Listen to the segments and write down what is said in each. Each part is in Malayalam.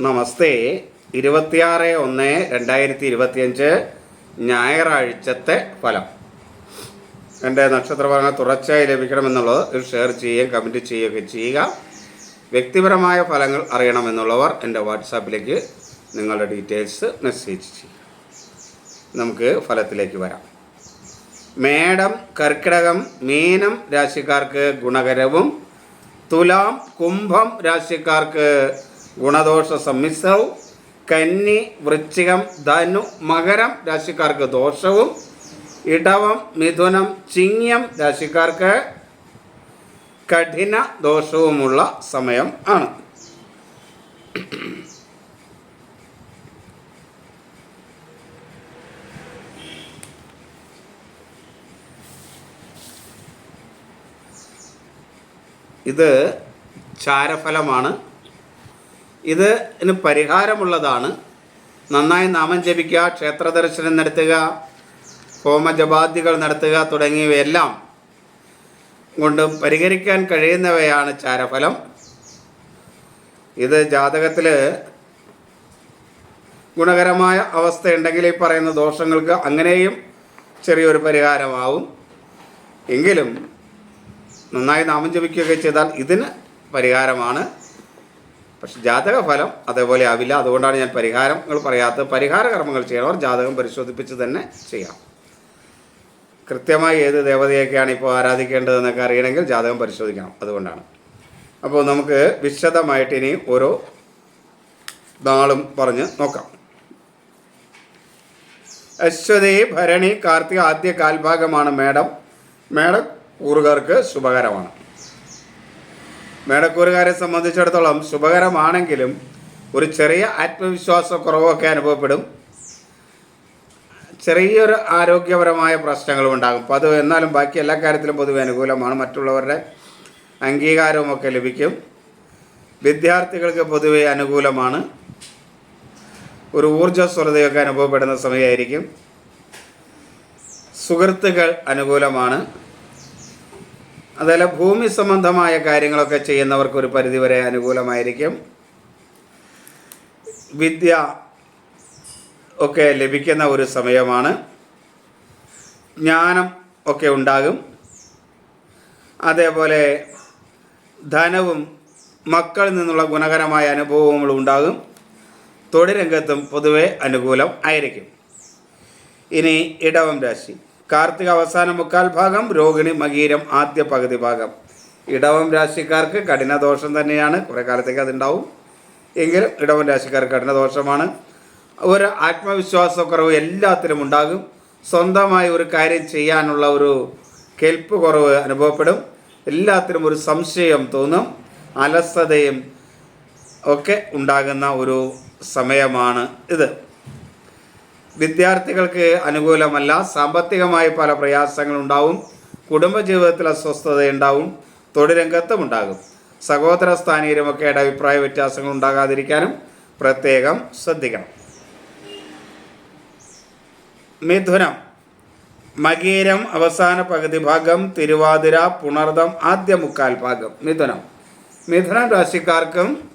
നമസ്തേ. ഇരുപത്തിയാറ് ഒന്ന് രണ്ടായിരത്തി ഇരുപത്തിയഞ്ച് ഞായറാഴ്ചത്തെ ഫലം. എന്റെ നക്ഷത്രഫലങ്ങൾ തുടർച്ചയായി ലഭിക്കണമെന്നുള്ളത് ഇത് ഷെയർ ചെയ്യുകയും കമന്റ് ചെയ്യുകയൊക്കെ ചെയ്യുക. വ്യക്തിപരമായ ഫലങ്ങൾ അറിയണമെന്നുള്ളവർ എന്റെ വാട്സാപ്പിലേക്ക് നിങ്ങളുടെ ഡീറ്റെയിൽസ് മെസ്സേജ് ചെയ്യുക. നമുക്ക് ഫലത്തിലേക്ക് വരാം. മേടം കർക്കിടകം മീനം രാശിക്കാർക്ക് ഗുണകരവും തുലാം കുംഭം രാശിക്കാർക്ക് ഗുണദോഷ സമ്മിശ്രവും കന്നി വൃശ്ചികം ധനു മകരം രാശിക്കാർക്ക് ദോഷവും ഇടവം മിഥുനം ചിങ്ങം രാശിക്കാർക്ക് കഠിന ദോഷവുമുള്ള സമയം ആണ്. ഇത് ചാരഫലമാണ്. ഇതിന് പരിഹാരമുള്ളതാണ്. നന്നായി നാമം ജപിക്കുക ക്ഷേത്ര ദർശനം നടത്തുക ഹോമജപാദികൾ നടത്തുക തുടങ്ങിയവയെല്ലാം കൊണ്ട് പരിഹരിക്കാൻ കഴിയുന്നവയാണ് ചാരഫലം. ഇത് ജാതകത്തിൽ ഗുണകരമായ അവസ്ഥയുണ്ടെങ്കിൽ ഈ പറയുന്ന ദോഷങ്ങൾക്ക് അങ്ങനെയും ചെറിയൊരു പരിഹാരമാവും. എങ്കിലും നന്നായി നാമം ജപിക്കുകയൊക്കെ ചെയ്താൽ ഇതിന് പരിഹാരമാണ്. പക്ഷെ ജാതക ഫലം അതേപോലെ ആവില്ല. അതുകൊണ്ടാണ് ഞാൻ പരിഹാരങ്ങൾ പറയാത്തത്. പരിഹാര കർമ്മങ്ങൾ ചെയ്യണവർ ജാതകം പരിശോധിപ്പിച്ച് തന്നെ ചെയ്യാം. കൃത്യമായി ഏത് ദേവതയൊക്കെയാണ് ഇപ്പോൾ ആരാധിക്കേണ്ടതെന്നൊക്കെ അറിയണമെങ്കിൽ ജാതകം പരിശോധിക്കണം. അതുകൊണ്ടാണ്. അപ്പോൾ നമുക്ക് വിശദമായിട്ട് ഇനി ഓരോ നാളും പറഞ്ഞ് നോക്കാം. അശ്വതി ഭരണി കാർത്തിക ആദ്യ കാൽഭാഗമാണ് മേടം. മേടം കൂറുകാർക്ക് ശുഭകരമാണ്. മേടക്കൂറുകാരെ സംബന്ധിച്ചിടത്തോളം ശുഭകരമാണെങ്കിലും ഒരു ചെറിയ ആത്മവിശ്വാസക്കുറവൊക്കെ അനുഭവപ്പെടും. ചെറിയൊരു ആരോഗ്യപരമായ പ്രശ്നങ്ങളും ഉണ്ടാകും. അപ്പോൾ അത് എന്നാലും ബാക്കി എല്ലാ കാര്യത്തിലും പൊതുവെ അനുകൂലമാണ്. മറ്റുള്ളവരുടെ അംഗീകാരവുമൊക്കെ ലഭിക്കും. വിദ്യാർത്ഥികൾക്ക് പൊതുവെ അനുകൂലമാണ്. ഒരു ഊർജസ്വലതയൊക്കെ അനുഭവപ്പെടുന്ന സമയമായിരിക്കും. സുഹൃത്തുക്കൾ അനുകൂലമാണ്. അതുപോലെ ഭൂമി സംബന്ധമായ കാര്യങ്ങളൊക്കെ ചെയ്യുന്നവർക്ക് ഒരു പരിധിവരെ അനുകൂലമായിരിക്കും. വിദ്യ ഒക്കെ ലഭിക്കുന്ന ഒരു സമയമാണ്. ജ്ഞാനം ഒക്കെ ഉണ്ടാകും. അതേപോലെ ധനവും മക്കളിൽ നിന്നുള്ള ഗുണകരമായ അനുഭവങ്ങളും ഉണ്ടാകും. തൊഴിൽ രംഗത്തും പൊതുവെ അനുകൂലം ആയിരിക്കും. ഇനി ഇടവം രാശി. കാർത്തിക അവസാന മുക്കാൽ ഭാഗം രോഹിണി മകീരം ആദ്യ പകുതി ഭാഗം. ഇടവം രാശിക്കാർക്ക് കഠിന ദോഷം തന്നെയാണ്. കുറേ കാലത്തേക്ക് അതുണ്ടാവും. എങ്കിലും ഇടവം രാശിക്കാർക്ക് കഠിന ദോഷമാണ്. ഒരു ആത്മവിശ്വാസക്കുറവ് എല്ലാത്തിലും ഉണ്ടാകും. സ്വന്തമായി ഒരു കാര്യം ചെയ്യാനുള്ള ഒരു കെൽപ്പ് കുറവ് അനുഭവപ്പെടും. എല്ലാത്തിനും ഒരു സംശയം തോന്നും. അലസതയും ഒക്കെ ഉണ്ടാകുന്ന ഒരു സമയമാണ് ഇത്. വിദ്യാർത്ഥികൾക്ക് അനുകൂലമല്ല സാമ്പത്തികമായി പല പ്രയാസങ്ങളുണ്ടാവും കുടുംബജീവിതത്തിൽ അസ്വസ്ഥതയുണ്ടാവും തൊഴിലംഗത്തും ഉണ്ടാകും. സഹോദര സ്ഥാനീയരുമൊക്കെയുടെ അഭിപ്രായ വ്യത്യാസങ്ങൾ ഉണ്ടാകാതിരിക്കാനും പ്രത്യേകം ശ്രദ്ധിക്കണം. മിഥുനം. മകീരം അവസാന പകുതി ഭാഗം തിരുവാതിര പുണർദം ആദ്യ മുക്കാൽ ഭാഗം. മിഥുനം. മിഥുനം രാശിക്കാർക്കും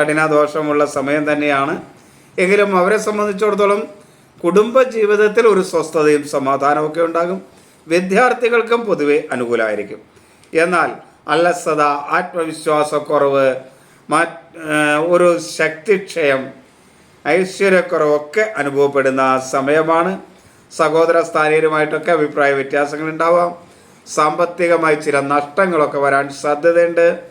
കഠിനദോഷമുള്ള സമയം തന്നെയാണ്. എങ്കിലും അവരെ സംബന്ധിച്ചിടത്തോളം കുടുംബ ജീവിതത്തിൽ ഒരു സ്വസ്ഥതയും സമാധാനമൊക്കെ ഉണ്ടാകും. വിദ്യാർത്ഥികൾക്കും പൊതുവെ അനുകൂലമായിരിക്കും. എന്നാൽ അലസത ആത്മവിശ്വാസക്കുറവ് ഒരു ശക്തിക്ഷയം ഐശ്വര്യക്കുറവൊക്കെ അനുഭവപ്പെടുന്ന സമയമാണ്. സഹോദര സ്ഥാനീയരുമായിട്ടൊക്കെ അഭിപ്രായ വ്യത്യാസങ്ങൾ ഉണ്ടാവാം സാമ്പത്തികമായി ചില നഷ്ടങ്ങളൊക്കെ വരാൻ സാധ്യതയുണ്ട്.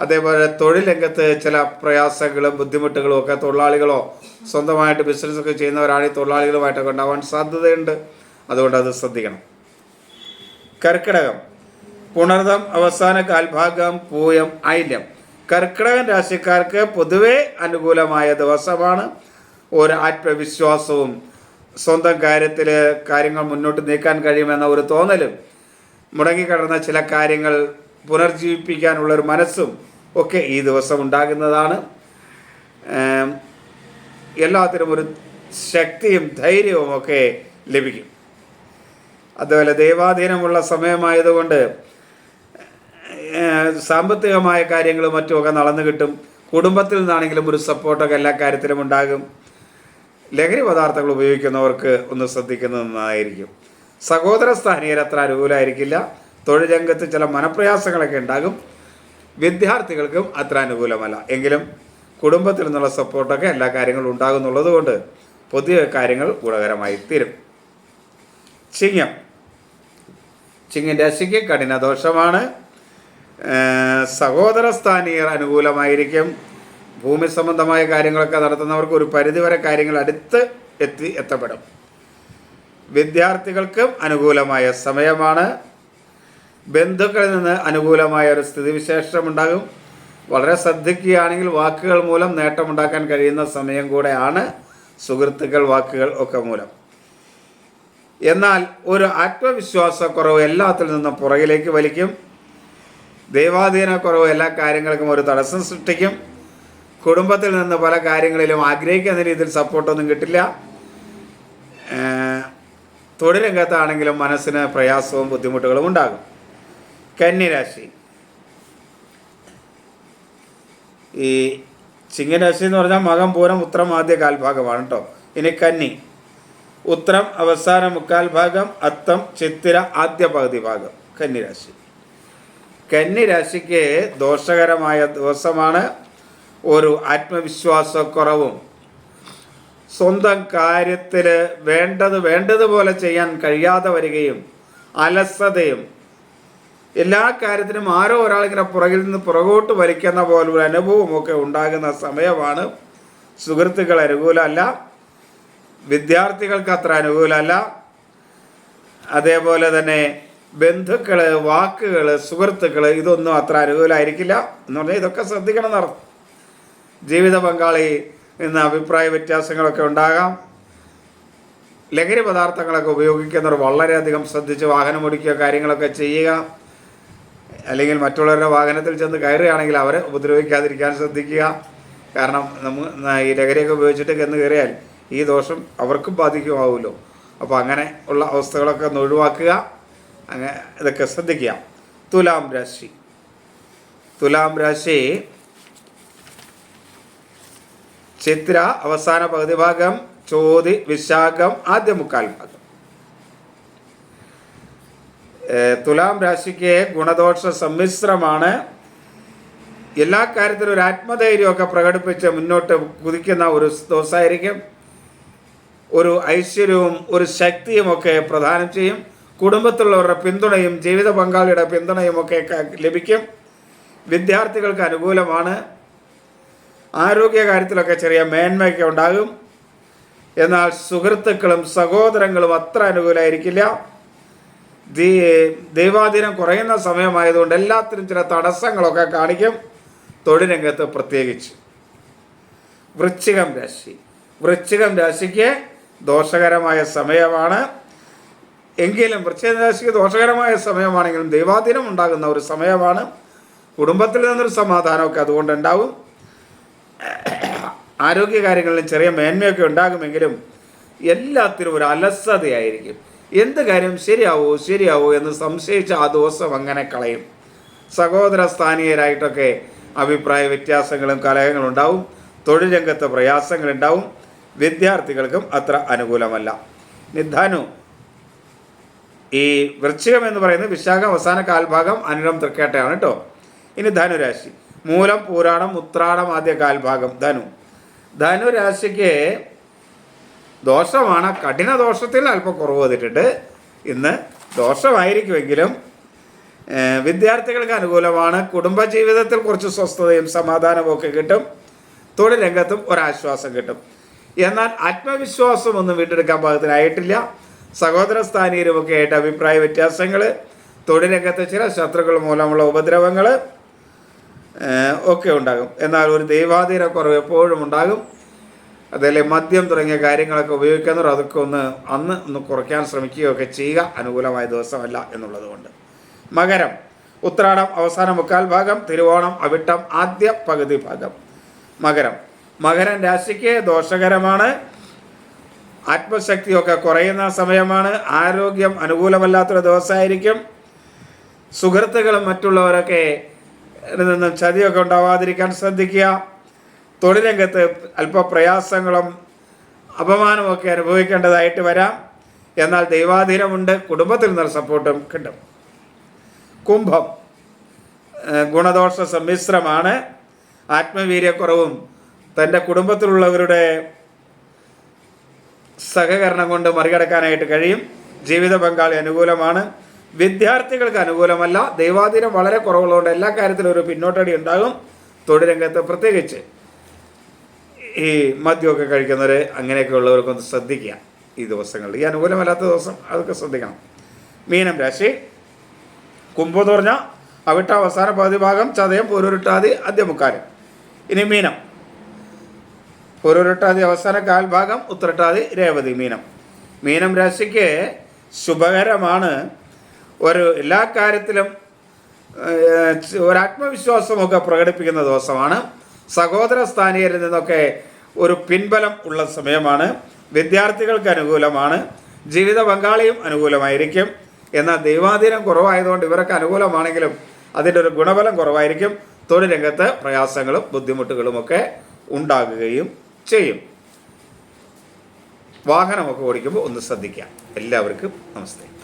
അതേപോലെ തൊഴിൽ രംഗത്ത് ചില പ്രയാസങ്ങളും ബുദ്ധിമുട്ടുകളും ഒക്കെ തൊഴിലാളികളോ സ്വന്തമായിട്ട് ബിസിനസ്സൊക്കെ ചെയ്യുന്നവരാണെങ്കിൽ തൊഴിലാളികളുമായിട്ടൊക്കെ ഉണ്ടാവാൻ സാധ്യതയുണ്ട്. അതുകൊണ്ട് അത് ശ്രദ്ധിക്കണം. കർക്കിടകം. പുണർദം അവസാന കാൽഭാഗം പൂയം ഐല്യം കർക്കിടകൻ രാശിക്കാർക്ക് പൊതുവെ അനുകൂലമായ ദിവസമാണ്. ഒരു ആത്മവിശ്വാസവും സ്വന്തം കാര്യത്തിൽ കാര്യങ്ങൾ മുന്നോട്ട് നീക്കാൻ കഴിയുമെന്ന ഒരു തോന്നലും. മുടങ്ങിക്കിടന്ന ചില കാര്യങ്ങൾ പുനർജീവിപ്പിക്കാനുള്ളൊരു മനസ്സും ഒക്കെ ഈ ദിവസം ഉണ്ടാകുന്നതാണ്. എല്ലാത്തിനും ഒരു ശക്തിയും ധൈര്യവും ഒക്കെ ലഭിക്കും. അതുപോലെ ദൈവാധീനമുള്ള സമയമായതുകൊണ്ട് സാമ്പത്തികമായ കാര്യങ്ങളും മറ്റുമൊക്കെ നടന്നു കിട്ടും. കുടുംബത്തിൽ നിന്നാണെങ്കിലും ഒരു സപ്പോർട്ടൊക്കെ എല്ലാ കാര്യത്തിലും ഉണ്ടാകും. ലഹരി പദാർത്ഥങ്ങൾ ഉപയോഗിക്കുന്നവർക്ക് ഒന്ന് ശ്രദ്ധിക്കുന്നത് നന്നായിരിക്കും. സഹോദര സ്ഥാനീയർ അത്ര അനുകൂലമായിരിക്കില്ല തൊഴിൽ രംഗത്ത് ചില മനപ്രയാസങ്ങളൊക്കെ ഉണ്ടാകും. വിദ്യാർത്ഥികൾക്കും അത്ര അനുകൂലമല്ല. എങ്കിലും കുടുംബത്തിൽ നിന്നുള്ള സപ്പോർട്ടൊക്കെ എല്ലാ കാര്യങ്ങളും ഉണ്ടാകുന്നുള്ളത് കൊണ്ട് പുതിയ കാര്യങ്ങൾ ഗുണകരമായി തീരും. ചിങ്ങം. ചിങ്ങൻ രാശിക്ക് കഠിന ദോഷമാണ്. സഹോദര സ്ഥാനീയർ അനുകൂലമായിരിക്കും. ഭൂമി സംബന്ധമായ കാര്യങ്ങളൊക്കെ നടത്തുന്നവർക്ക് ഒരു പരിധിവരെ കാര്യങ്ങൾ അടുത്ത് എത്തി എത്തപ്പെടും. വിദ്യാർത്ഥികൾക്കും അനുകൂലമായ സമയമാണ്. ബന്ധുക്കളിൽ നിന്ന് അനുകൂലമായ ഒരു സ്ഥിതിവിശേഷം ഉണ്ടാകും വളരെ ശ്രദ്ധിക്കുകയാണെങ്കിൽ വാക്കുകൾ മൂലം നേട്ടമുണ്ടാക്കാൻ കഴിയുന്ന സമയം കൂടെയാണ് സുഹൃത്തുക്കൾ വാക്കുകൾ ഒക്കെ മൂലം. എന്നാൽ ഒരു ആത്മവിശ്വാസക്കുറവ് എല്ലാത്തിൽ നിന്നും പുറകിലേക്ക് വലിക്കും. ദൈവാധീനക്കുറവ് എല്ലാ കാര്യങ്ങൾക്കും ഒരു തടസ്സം സൃഷ്ടിക്കും. കുടുംബത്തിൽ നിന്ന് പല കാര്യങ്ങളിലും ആഗ്രഹിക്കുന്ന രീതിയിൽ സപ്പോർട്ടൊന്നും കിട്ടില്ല. തൊഴിലംഗത്താണെങ്കിലും മനസ്സിന് പ്രയാസവും ബുദ്ധിമുട്ടുകളും ഉണ്ടാകും. കന്നിരാശി. ഈ ചിങ്ങരാശി എന്ന് പറഞ്ഞാൽ മകം പൂരം ഉത്രം ആദ്യ കാൽഭാഗമാണ് കേട്ടോ ഇനി കന്നി. ഉത്രം അവസാന മുക്കാൽ ഭാഗം അത്തം ചിത്തിര ആദ്യ പകുതി ഭാഗം. കന്നിരാശി. കന്നിരാശിക്ക് ദോഷകരമായ ദിവസമാണ് ഒരു ആത്മവിശ്വാസക്കുറവും. സ്വന്തം കാര്യത്തിൽ വേണ്ടത് വേണ്ടതുപോലെ ചെയ്യാൻ കഴിയാതെ വരികയും അലസതയും എല്ലാ കാര്യത്തിനും ആരോ ഒരാളിങ്ങനെ പുറകിൽ നിന്ന് പുറകോട്ട് വലിക്കുന്ന പോലൊരു അനുഭവമൊക്കെ ഉണ്ടാകുന്ന സമയമാണ് സുഹൃത്തുക്കൾ അനുകൂലമല്ല വിദ്യാർത്ഥികൾക്ക് അത്ര അനുകൂലമല്ല. അതേപോലെ തന്നെ ബന്ധുക്കൾ വാക്കുകൾ സുഹൃത്തുക്കൾ ഇതൊന്നും അത്ര അനുകൂലമായിരിക്കില്ല എന്ന് പറഞ്ഞാൽ ഇതൊക്കെ ശ്രദ്ധിക്കണം എന്നർത്ഥം ജീവിത പങ്കാളി എന്ന അഭിപ്രായ വ്യത്യാസങ്ങളൊക്കെ ഉണ്ടാകാം. ലഹരി പദാർത്ഥങ്ങളൊക്കെ ഉപയോഗിക്കുന്നവർ വളരെയധികം ശ്രദ്ധിച്ച് വാഹനം ഓടിക്കുക കാര്യങ്ങളൊക്കെ ചെയ്യുക. അല്ലെങ്കിൽ മറ്റുള്ളവരുടെ വാഹനത്തിൽ ചെന്ന് കയറുകയാണെങ്കിൽ അവരെ ഉപദ്രവിക്കാതിരിക്കാൻ ശ്രദ്ധിക്കുക. കാരണം നമ്മൾ ഈ ലഹരിയൊക്കെ ഉപയോഗിച്ചിട്ട് ചെന്ന് കയറിയാൽ ഈ ദോഷം അവർക്കും ബാധിക്കുമാവുമല്ലോ. അപ്പോൾ അങ്ങനെ ഉള്ള അവസ്ഥകളൊക്കെ ഒന്ന് ഒഴിവാക്കുക. അങ്ങനെ ഇതൊക്കെ ശ്രദ്ധിക്കുക. തുലാം രാശി. തുലാം രാശി. ചിത്ര അവസാന പകുതി ഭാഗം ചോതി വിശാഖം ആദ്യ മുക്കാൽ ഭാഗം. തുലാം രാശിക്ക് ഗുണദോഷ സമ്മിശ്രമാണ്. എല്ലാ കാര്യത്തിലും ഒരു ആത്മധൈര്യമൊക്കെ പ്രകടിപ്പിച്ച് മുന്നോട്ട് കുതിക്കുന്ന ഒരു ദിവസമായിരിക്കും. ഒരു ഐശ്വര്യവും ഒരു ശക്തിയും ഒക്കെ പ്രദാനം ചെയ്യും. കുടുംബത്തിലുള്ളവരുടെ പിന്തുണയും ജീവിത പങ്കാളിയുടെ പിന്തുണയും ഒക്കെ ലഭിക്കും. വിദ്യാർത്ഥികൾക്ക് അനുകൂലമാണ്. ആരോഗ്യ കാര്യത്തിലൊക്കെ ചെറിയ മേന്മയൊക്കെ ഉണ്ടാകും. എന്നാൽ സുഹൃത്തുക്കളും സഹോദരങ്ങളും അത്ര അനുകൂലമായിരിക്കില്ല ദൈവാധീനം കുറയുന്ന സമയമായതുകൊണ്ട് എല്ലാത്തിനും ചില തടസ്സങ്ങളൊക്കെ കാണിക്കും. തൊഴിൽ രംഗത്ത് പ്രത്യേകിച്ച്. വൃശ്ചികം രാശി. വൃശ്ചികം രാശിക്ക് ദോഷകരമായ സമയമാണ്. എങ്കിലും വൃശ്ചിക രാശിക്ക് ദോഷകരമായ സമയമാണെങ്കിലും ദൈവാധീനം ഉണ്ടാകുന്ന ഒരു സമയമാണ്. കുടുംബത്തിൽ നിന്നൊരു സമാധാനമൊക്കെ അതുകൊണ്ട് ഉണ്ടാവും. ആരോഗ്യകാര്യങ്ങളിൽ ചെറിയ മേന്മയൊക്കെ ഉണ്ടാകുമെങ്കിലും എല്ലാത്തിനും ഒരു അലസതയായിരിക്കും. എന്ത് കാര്യം ശരിയാവോ ശരിയാവോ എന്ന് സംശയിച്ച ആ ദിവസം അങ്ങനെ കളയും. സഹോദര സ്ഥാനീയരായിട്ടൊക്കെ അഭിപ്രായ വ്യത്യാസങ്ങളും കലഹങ്ങളും ഉണ്ടാവും. തൊഴിൽ രംഗത്ത് പ്രയാസങ്ങളുണ്ടാവും വിദ്യാർത്ഥികൾക്കും അത്ര അനുകൂലമല്ല. നിധാനു ഈ വൃശ്ചികം എന്ന് പറയുന്നത് വിശാഖം അവസാന കാൽഭാഗം അനുരം തൃക്കേട്ടയാണ് കേട്ടോ. ഇനി ധനുരാശി. മൂലം പൂരാടം ഉത്രാടം ആദ്യ കാൽഭാഗം ധനു. ധനുരാശിക്ക് ദോഷമാണ്. കഠിന ദോഷത്തിൽ അല്പം കുറവ് വന്നിട്ടുണ്ട്. ഇന്ന് ദോഷമായിരിക്കുമെങ്കിലും വിദ്യാർത്ഥികൾക്ക് അനുകൂലമാണ്. കുടുംബജീവിതത്തിൽ കുറച്ച് സ്വസ്ഥതയും സമാധാനവും ഒക്കെ കിട്ടും. തൊഴിൽ രംഗത്തും ഒരാശ്വാസം കിട്ടും. എന്നാൽ ആത്മവിശ്വാസം ഒന്നും വീണ്ടെടുക്കാൻ പാകത്തിനായിട്ടില്ല. സഹോദര സ്ഥാനീയരുമൊക്കെ ആയിട്ട് അഭിപ്രായ വ്യത്യാസങ്ങൾ തൊഴിൽ രംഗത്തെ ചില ശത്രുക്കൾ മൂലമുള്ള ഉപദ്രവങ്ങൾ ഒക്കെ ഉണ്ടാകും. എന്നാൽ ഒരു ദൈവാധീന കുറവ് എപ്പോഴും ഉണ്ടാകും. അതല്ലേ മദ്യം തുടങ്ങിയ കാര്യങ്ങളൊക്കെ ഉപയോഗിക്കുന്നവർ അതൊക്കെ ഒന്ന് അന്ന് ഒന്ന് കുറയ്ക്കാൻ ശ്രമിക്കുകയൊക്കെ ചെയ്യുക അനുകൂലമായ ദിവസമല്ല എന്നുള്ളത് കൊണ്ട് മകരം ഉത്രാടം അവസാന മുക്കാൽ ഭാഗം തിരുവോണം അവിട്ടം ആദ്യ പകുതി ഭാഗം. മകരം മകരം രാശിക്ക് ദോഷകരമാണ്. ആത്മശക്തിയൊക്കെ കുറയുന്ന സമയമാണ്. ആരോഗ്യം അനുകൂലമല്ലാത്തൊരു ദിവസമായിരിക്കും. സുഹൃത്തുക്കളും മറ്റുള്ളവരൊക്കെ നിന്നും ചതിയൊക്കെ ഉണ്ടാവാതിരിക്കാൻ ശ്രദ്ധിക്കുക. തൊഴിൽ രംഗത്ത് അല്പ പ്രയാസങ്ങളും അപമാനമൊക്കെ അനുഭവിക്കേണ്ടതായിട്ട് വരാം. എന്നാൽ ദൈവാധീനമുണ്ട്. കുടുംബത്തിൽ നിന്നുള്ള സപ്പോർട്ടും കിട്ടും. കുംഭം ഗുണദോഷ സമ്മിശ്രമാണ്. ആത്മവീര്യക്കുറവും തന്റെ കുടുംബത്തിലുള്ളവരുടെ സഹകരണം കൊണ്ട് മറികടക്കാനായിട്ട് കഴിയും. ജീവിത പങ്കാളി അനുകൂലമാണ്. വിദ്യാർത്ഥികൾക്ക് അനുകൂലമല്ല. ദൈവാധീനം വളരെ കുറവുള്ളതുകൊണ്ട് എല്ലാ കാര്യത്തിലും ഒരു പിന്നോട്ടടി ഉണ്ടാകും. തൊഴിൽ രംഗത്ത് പ്രത്യേകിച്ച് ഈ മദ്യമൊക്കെ കഴിക്കുന്നവർ അങ്ങനെയൊക്കെ ഉള്ളവർക്കൊന്ന് ശ്രദ്ധിക്കുക ഈ ദിവസങ്ങളിൽ. ഈ അനുകൂലമല്ലാത്ത ദിവസം അതൊക്കെ ശ്രദ്ധിക്കണം. മീനം രാശി. കുംഭം എന്ന് പറഞ്ഞാൽ അവിട്ട അവസാന പകുതി ഭാഗം ചതയം പൂരുരുട്ടാതി അദ്യമുക്കാലും ഇനി മീനം. പൂരുരുട്ടാതി അവസാന കാൽഭാഗം ഉത്രട്ടാതി രേവതി മീനം. മീനം രാശിക്ക് ശുഭകരമാണ് ഒരു എല്ലാ കാര്യത്തിലും ഒരാത്മവിശ്വാസമൊക്കെ പ്രകടിപ്പിക്കുന്ന ദിവസമാണ്. സഹോദര സ്ഥാനീയരിൽ നിന്നൊക്കെ ഒരു പിൻബലം ഉള്ള സമയമാണ്. വിദ്യാർത്ഥികൾക്ക് അനുകൂലമാണ്. ജീവിത പങ്കാളിയും അനുകൂലമായിരിക്കും. എന്നാൽ ദൈവാധീനം കുറവായതുകൊണ്ട് ഇവരൊക്കെ അനുകൂലമാണെങ്കിലും അതിന്റെ ഒരു ഗുണബലം കുറവായിരിക്കും. തൊഴിൽ രംഗത്ത് പ്രയാസങ്ങളും ബുദ്ധിമുട്ടുകളുമൊക്കെ ഉണ്ടാകുകയും ചെയ്യും. വാഹനമൊക്കെ ഓടിക്കുമ്പോൾ ഒന്ന് ശ്രദ്ധിക്കാം. എല്ലാവർക്കും നമസ്തേ.